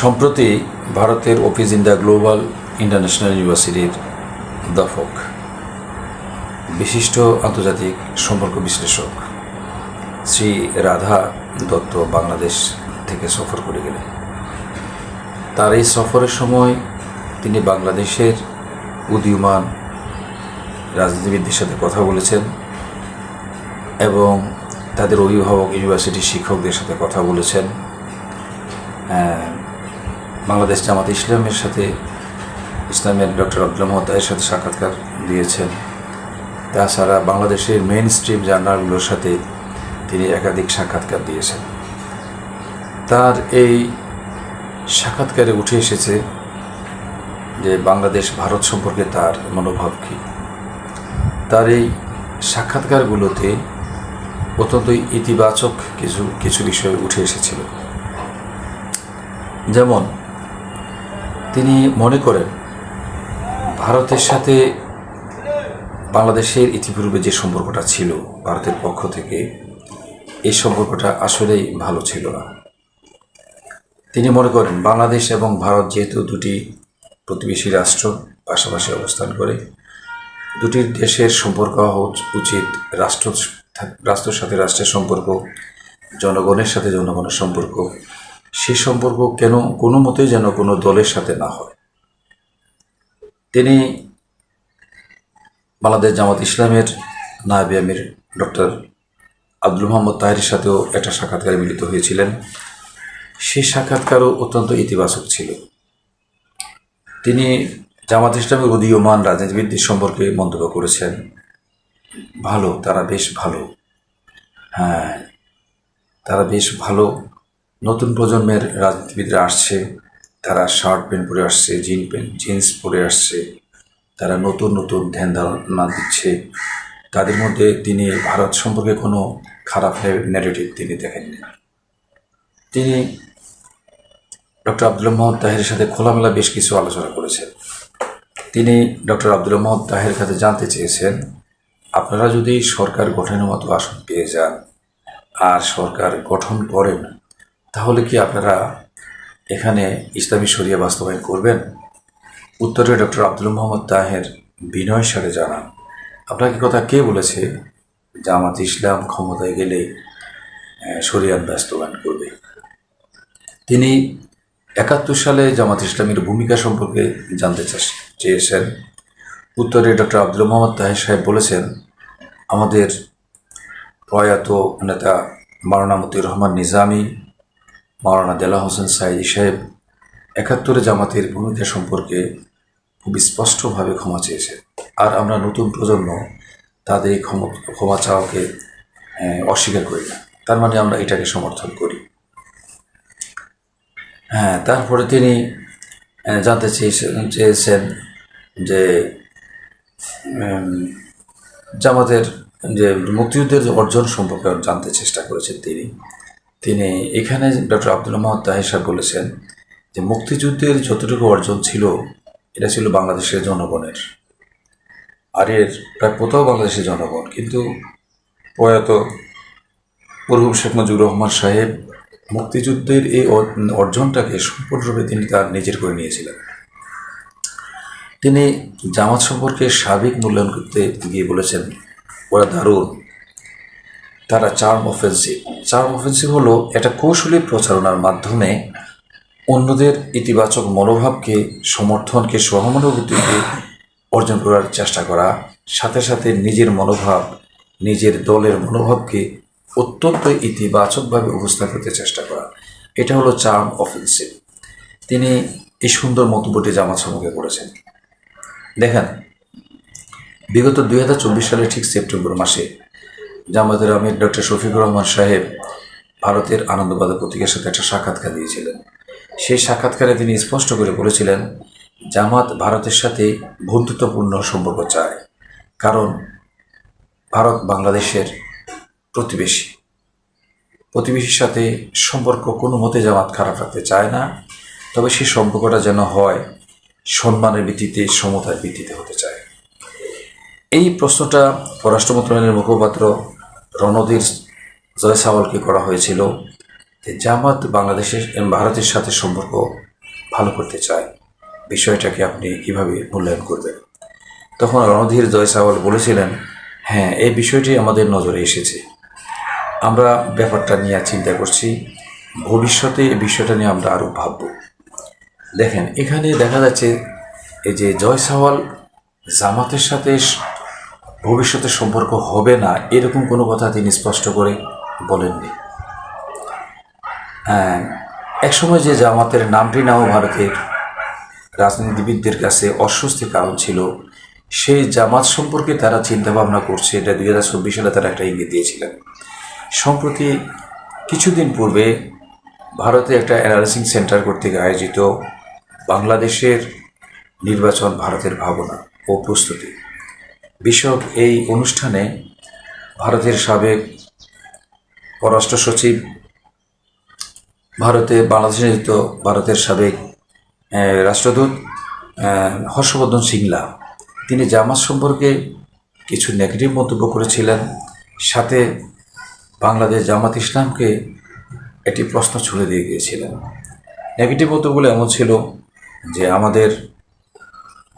সম্প্রতি ভারতের office in the global international ইউনিভার্সিটির অধ্যাপক বিশিষ্ট আন্তর্জাতিক সম্পর্ক বিশ্লেষক শ্রী রাধা দত্ত বাংলাদেশ থেকে সফর করে গেলেন। তার এই সফরের সময় তিনি বাংলাদেশের উদীয়মান রাজনীতিবিদদের সাথে কথা বলেছেন এবং তাদের অভিভাবক, ইউনিভার্সিটির শিক্ষকদের সাথে কথা বলেছেন। বাংলাদেশ জামাত ইসলামের সাথে ইসলামের ডক্টর আব্দুল মহতায়ের সাথে সাক্ষাৎকার দিয়েছেন। তাছাড়া বাংলাদেশের মেন স্ট্রিম জার্নালগুলোর সাথে তিনি একাধিক সাক্ষাৎকার দিয়েছেন। তার এই সাক্ষাৎকারে উঠে এসেছে যে বাংলাদেশ ভারত সম্পর্কে তার মনোভাব কী? তার এই সাক্ষাৎকারগুলোতে অত্যন্ত ইতিবাচক কিছু কিছু বিষয় উঠে এসেছিল। যেমন তিনি মনে করেন, ভারতের সাথে বাংলাদেশের ইতিপূর্বে যে সম্পর্কটা ছিল ভারতের পক্ষ থেকে, এই সম্পর্কটা আসলেই ভালো ছিল না। তিনি মনে করেন, বাংলাদেশ এবং ভারত যেহেতু দুটি প্রতিবেশী রাষ্ট্র পাশাপাশি অবস্থান করে, দুটি দেশের সম্পর্ক উচিত রাষ্ট্র, রাষ্ট্রের সাথে রাষ্ট্রের সম্পর্ক, জনগণের সাথে জনগণের সম্পর্ক। সে সম্পর্ক কেন কোনো মতেই যেন কোনো দলের সাথে না হয়। তিনি বাংলাদেশ জামাত ইসলামের নায়বে আমির ডক্টর আব্দুল মোহাম্মদ তাহেরের সাথেও একটা সাক্ষাৎকারে মিলিত হয়েছিলেন। সেই সাক্ষাৎকারও অত্যন্ত ইতিবাচক ছিল। তিনি জামাত ইসলামের উদীয়মান রাজনীতিবিদদের সম্পর্কে মন্তব্য করেছেন। ভালো, তারা বেশ ভালো। হ্যাঁ তারা বেশ ভালো নতুন প্রজন্মের রাজনীতিবিদরা আসছে, তারা শার্ট প্যান্ট পরে আসছে, জিন প্যান্ট, জিন্স পরে আসছে, তারা নতুন নতুন ধ্যান ধারণা দিচ্ছে। তাদের মধ্যে তিনি ভারত সম্পর্কে কোনো খারাপ ন্যারেটিভ তিনি দেখেননি। তিনি ডক্টর আব্দুল মোহাম্মদ তাহেরের সাথে খোলামেলা বেশ কিছু আলোচনা করেছেন। তিনি ডক্টর আব্দুল মোহাম্মদ তাহের কাছে জানতে চেয়েছেন, আপনারা যদি সরকার গঠনের মতো আসন পেয়ে যান, আর সরকার গঠন করেন তাহলে কি আপনারা এখানে ইসলামী শরিয়া বাস্তবায়ন করবেন? উত্তরে ডক্টর আব্দুল মোহাম্মদ তাহের বিনয় সারে জানান আপনাকে কথা কে বলেছে জামাত ইসলাম ক্ষমতায় গেলে শরিয়াত বাস্তবায়ন করবে? তিনি একাত্তর সালে জামাত ইসলামের ভূমিকা সম্পর্কে জানতে চেয়েছেন। উত্তরে ডক্টর আব্দুল মোহাম্মদ তাহের সাহেব বলেছেন, আমাদের প্রয়াত নেতা মতিউর রহমান নিজামী মাওলানা দেলা হোসেন সাইদি সাহেব একাত্তরে জামাতের ভূমিকা সম্পর্কে খুব স্পষ্টভাবে ক্ষমা চেয়েছে। আর আমরা নতুন প্রজন্ম তাদের ক্ষমা ক্ষমা চাওয়াকে অস্বীকার করি না। তার মানে আমরা এটাকে সমর্থন করি। হ্যাঁ তারপরে তিনি জানতে চেয়েছেন যে জামাতের যে মুক্তিযুদ্ধের অর্জন সম্পর্কে জানতে চেষ্টা করেছেন তিনি। তিনি এখানে ডক্টর আব্দুল মোহাম্মদ তাহের সাহেব বলেছেন যে মুক্তিযুদ্ধের যতটুকু অর্জন ছিল, এটা ছিল বাংলাদেশের জনগণের। আর এর প্রায় কোথাও বাংলাদেশের জনগণ। কিন্তু প্রয়াত মরহুম শেখ মুজিবুর রহমান সাহেব মুক্তিযুদ্ধের এই অর্জনটাকে সম্পূর্ণরূপে তিনি তার নিজের করে নিয়েছিলেন। তিনি জামাত সম্পর্কে সার্বিক মূল্যায়ন করতে গিয়ে বলেছেন, ওরা দারুণ। তারা চার্ম অফেন্সিভ চার্ম অফেন্সিভ হলো একটা কৌশলী প্রচারণার মাধ্যমে অন্যদের ইতিবাচক মনোভাবকে, সমর্থনকে সহমানুভূতিকে অর্জন করার চেষ্টা করা, সাথে সাথে নিজের মনোভাব, নিজের দলের মনোভাবকে অত্যন্ত ইতিবাচকভাবে উপস্থাপন করতে চেষ্টা করা। এটা হলো চার্ম অফেন্সিভ তিনি এই সুন্দর মন্তব্যটি জামাত সম্পর্কে করেছেন। দেখেন, বিগত দুই সালের ঠিক সেপ্টেম্বর মাসে জামাতের আমির ডক্টর শফিকুর রহমান সাহেব ভারতের আনন্দবাজার পত্রিকার সাথে একটা সাক্ষাৎকার দিয়েছিলেন। সেই সাক্ষাৎকারে তিনি স্পষ্ট করে বলেছিলেন, জামাত ভারতের সাথে বন্ধুত্বপূর্ণ সম্পর্ক চায়, কারণ ভারত বাংলাদেশের প্রতিবেশী। প্রতিবেশীর সাথে সম্পর্ক কোনো মতে জামাত খারাপ রাখতে চায় না, তবে সেই সম্পর্কটা যেন হয় সম্মানের ভিত্তিতে, সমতার ভিত্তিতে হতে চায়। এই প্রশ্নটা পররাষ্ট্র মন্ত্রণালয়ের মুখপাত্র রণধীর জয়সাওয়ালকে করা হয়েছিল যে জামাত বাংলাদেশের ভারতের সাথে সম্পর্ক ভালো করতে চায়। বিষয়টাকে আপনি কীভাবে মূল্যায়ন করবেন? তখন রণধীর জয়সাওয়াল বলেছিলেন হ্যাঁ এই বিষয়টি আমাদের নজরে এসেছে। আমরা ব্যাপারটা নিয়ে চিন্তা করছি। ভবিষ্যতে এই বিষয়টা নিয়ে আমরা আরও ভাবব। দেখেন, এখানে দেখা যাচ্ছে এই যে জয়সাওয়াল জামাতের সাথে ভবিষ্যতে সম্পর্ক হবে না এরকম কোনো কথা তিনি স্পষ্ট করে বলেননি। হ্যাঁ, একসময় যে জামাতের নামটি নাও ভারতের রাজনীতিবিদদের কাছে অস্বস্তির কারণ ছিল সেই জামাত সম্পর্কে তারা চিন্তা ভাবনা করছে এটা দুই হাজার চব্বিশ সালে তারা একটা ইঙ্গিত দিয়েছিলেন। সম্প্রতি কিছুদিন পূর্বে ভারতে একটা অ্যানালিসিং সেন্টার কর্তৃক আয়োজিত বাংলাদেশের নির্বাচন ভারতের ভাবনা ও প্রস্তুতি। বিষয়ক এই অনুষ্ঠানে ভারতের সাবেক পররাষ্ট্র সচিব, ভারতে বাংলাদেশে নিযুক্ত ভারতের সাবেক রাষ্ট্রদূত হর্ষবর্ধন সিংলা। তিনি জামাত সম্পর্কে কিছু নেগেটিভ মন্তব্য করেছিলেন। সাথে বাংলাদেশ জামাত ইসলামকে একটি প্রশ্ন ছুড়ে দিয়ে গিয়েছিলেন। নেগেটিভ মন্তব্যগুলো এমন ছিল যে আমাদের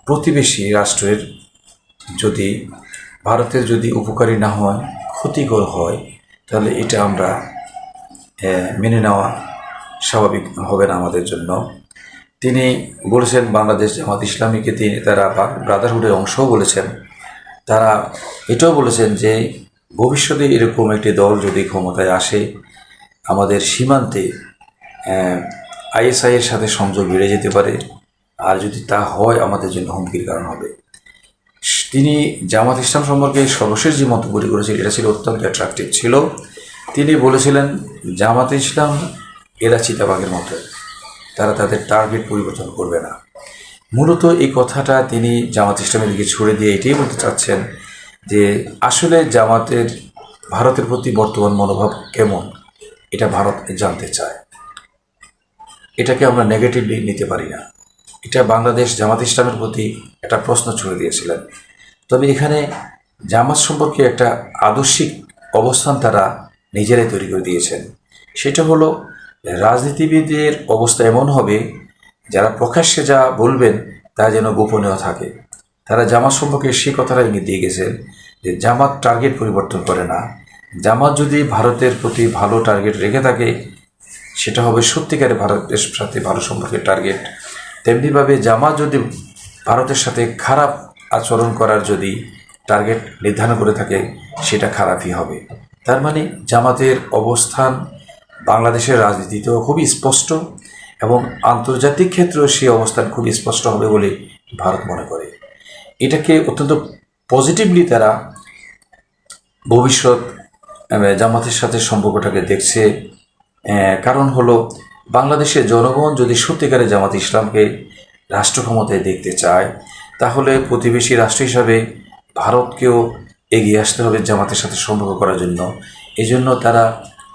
প্রতিবেশী রাষ্ট্রের যদি ভারতের যদি উপকারী না হয়, ক্ষতিকর হয়, তাহলে এটা আমরা মেনে নেওয়া স্বাভাবিক হবে না আমাদের জন্য। তিনি বলেছেন, বাংলাদেশ জামাত ইসলামীকে তিনি তারা ব্রাদারহুডের অংশও বলেছেন। তারা এটাও বলেছেন যে, ভবিষ্যতে এরকম একটি দল যদি ক্ষমতায় আসে, আমাদের সীমান্তে আইএসআইয়ের সাথে সংযোগ বেড়ে যেতে পারে। আর যদি তা হয়, আমাদের জন্য হুমকির কারণ হবে। তিনি জামাত ইসলাম সম্পর্কে সর্বশেষ যে মন্তব্যটি করেছিলেন, এটা ছিল অত্যন্ত অ্যাট্রাকটিভ ছিল। তিনি বলেছিলেন, জামাত ইসলাম এরা চিতাবাগের মতো। তারা তাদের টার্গেট পরিবর্তন করবে না। মূলত এই কথাটা তিনি জামাত ইসলামের দিকে ছুড়ে দিয়ে এটাই বলতে চাচ্ছেন যে, আসলে জামাতের, ভারতের প্রতি বর্তমান মনোভাব কেমন? এটা ভারত জানতে চায়। এটাকে আমরা নেগেটিভলি নিতে পারি না। এটা বাংলাদেশ জামাত ইসলামের প্রতি একটা প্রশ্ন ছুড়ে দিয়েছিলেন। তবে এখানে জামাত সম্পর্কে একটা আদর্শিক অবস্থান তারা নিজেরাই তৈরি করে দিয়েছেন। সেটা হলো, রাজনীতিবিদের অবস্থা এমন হবে, যারা প্রকাশ্যে যা বলবেন তা যেন গোপনীয় থাকে। তারা জামাত সম্পর্কে সে কথাটা ইঙ্গিত দিয়ে গেছেন যে জামাত টার্গেট পরিবর্তন করে না। জামাত যদি ভারতের প্রতি ভালো টার্গেট রেখে থাকে, সেটা হবে সত্যিকারে ভারতের সাথে ভালো সম্পর্কের টার্গেট। তেমনিভাবে জামাত যদি ভারতের সাথে খারাপ আচরণ করার যদি টার্গেট নির্ধারণ করে থাকে, সেটা খারাপই হবে। তার মানে জামাতের অবস্থান বাংলাদেশের রাজনীতিতেও খুবই স্পষ্ট এবং আন্তর্জাতিক ক্ষেত্রেও সেই অবস্থান খুবই স্পষ্ট হবে বলে ভারত মনে করে। এটাকে অত্যন্ত পজিটিভলি তারা ভবিষ্যৎ জামাতের সাথে সম্পর্কটাকে দেখছে। কারণ হলো বাংলাদেশের জনগণ যদি সত্যিকারে জামাত ইসলামকে রাষ্ট্র ক্ষমতায় দেখতে চায় তাহলে প্রতিবেশী রাষ্ট্র হিসাবে ভারতকেও এগিয়ে আসতে হবে জামাতের সাথে সম্পর্ক করার জন্য। এই জন্য তারা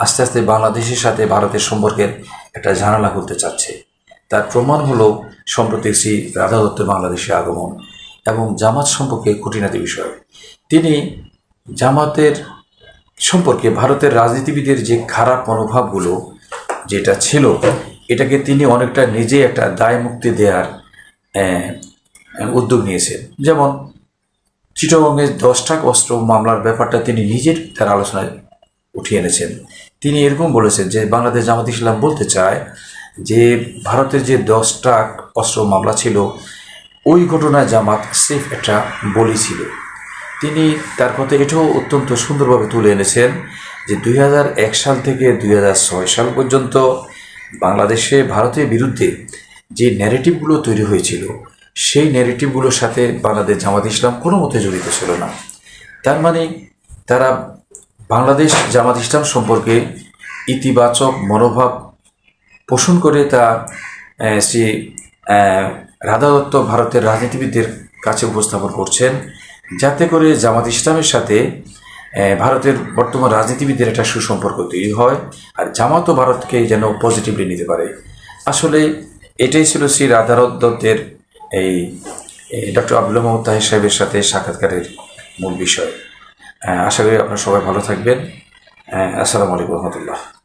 আস্তে আস্তে বাংলাদেশের সাথে ভারতের সম্পর্কের একটা জানালা খুলতে চাচ্ছে। তার প্রমাণ হলো সম্প্রতি শ্রী রাধা দত্তের বাংলাদেশে আগমন এবং জামাত সম্পর্কে খুঁটিনাটি বিষয়। তিনি জামাতের সম্পর্কে ভারতের রাজনীতিবিদের যে খারাপ মনোভাবগুলো যেটা ছিল, এটাকে তিনি অনেকটা নিজে একটা দায় মুক্তি দেওয়ার উদ্যোগ নিয়েছেন। যেমন চিটগঙ্গের দশটা অস্ত্র মামলার ব্যাপারটা তিনি নিজের তার আলোচনায় উঠিয়ে এনেছেন। তিনি এরকম বলেছেন যে, বাংলাদেশ জামাত ইসলাম বলতে চায় যে, ভারতের যে দশটা অস্ত্র মামলা ছিল, ওই ঘটনায় জামাত সেফ একটা বলি ছিল। তিনি তার কথা এটাও অত্যন্ত সুন্দরভাবে তুলে এনেছেন যে, দুই হাজার এক সাল থেকে দুই হাজার ছয় সাল পর্যন্ত বাংলাদেশে ভারতের বিরুদ্ধে যে ন্যারেটিভগুলো তৈরি হয়েছিল সেই ন্যারেটিভগুলোর সাথে বাংলাদেশ জামাত ইসলাম কোনো মতে জড়িত ছিল না। তার মানে তারা বাংলাদেশ জামাত ইসলাম সম্পর্কে ইতিবাচক মনোভাব পোষণ করে তা শ্রী রাধা দত্ত ভারতের রাজনীতিবিদদের কাছে উপস্থাপন করছেন। যাতে করে জামাত ইসলামের সাথে ভারতের বর্তমান রাজনীতিবিদদের একটা সুসম্পর্ক তৈরি হয় আর জামাতও ভারতকে যেন পজিটিভলি নিতে পারে। আসলে এটাই ছিল শ্রী রাধা দত্তের এই ডক্টর আব্দুল মোহাম্মদ তাহির সাহেবের সাথে সাক্ষাৎকারের মূল বিষয়। আশা করি আপনারা সবাই ভালো থাকবেন। আসসালামু আলাইকুম রহমতুল্লাহ।